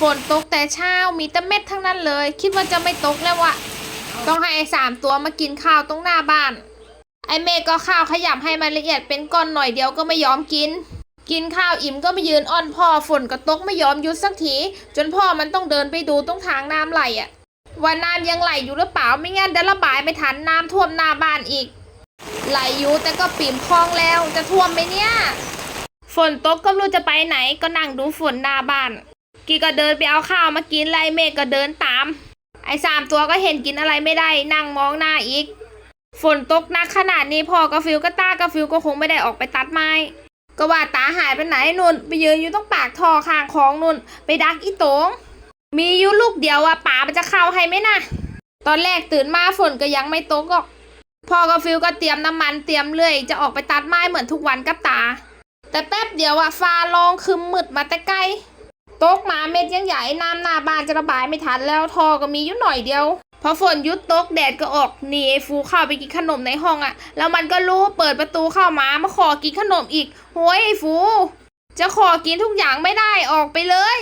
ฝนตกแต่เช้ามีแต่เม็ดทั้งนั้นเลย คิดว่าจะไม่ตกแล้ววะต้องให้ไอ้สามตัวมากินข้าวตรงหน้าบ้าน ไอ้เมฆก็ข้าวขยำให้มันละเอียดเป็นก้อนหน่อยเดียวก็ไม่ยอมกิน กินข้าวอิ่มก็มายืนอ้อนพ่อฝนก็ตกไม่ยอมหยุดสักทีจนพ่อมันต้องเดินไปดูตรงทางน้ำไหลอะว่าน้ำยังไหลอยู่หรือเปล่าไม่งั้นเดี๋ยวระบายไม่ทันน้ำท่วมหน้าบ้านอีก ไหลอยู่แต่ก็ปิ่มคลองแล้วจะท่วมไหมเนี่ย ฝนตกก็ไม่รู้จะไปไหนก็นั่งดูฝนหน้าบ้าน กีก็เดินไปเอาข้าวมากินไล่เมฆก็เดินตาม ไอ้สามตัวก็เห็นกินอะไรไม่ได้นั่งมองหน้าอีก ฝนตกหนักขนาดนี้พ่อกาฟิวก็ต้ากาฟิวก็คงไม่ได้ออกไปตัดไม้ก็ว่าตาหายไปไหนนุ่นไปยืนอยู่ต้องปากท่อข้างคลองนุ่นไปดักอีโตงมีอยู่ลูกเดียวอะป่ามันจะเข้าให้ไหมนะตอนแรกตื่นมาฝนก็ยังไม่ตกหรอกพ่อกับฟิวก็เตรียมน้ำมันเตรียมเลื่อยจะออกไปตัดไม้เหมือนทุกวันกับตา แต่แป๊บเดียวอะฟ้าลองคืมมืดมาแต่ไกล ตกมาเม็ดยังใหญ่น้ำหน้าบ้านจะระบายไม่ทันแล้วทอก็มีอยู่หน่อยเดียว พอฝนยุดตกแดดก็ออกหนีไอ้ฟูเข้าไปกินขนมในห้องอะแล้วมันก็รู้เปิดประตูเข้ามามาขอกินขนมอีกโห้ยไอ้ฟู จะขอกินทุกอย่างไม่ได้ออกไปเลย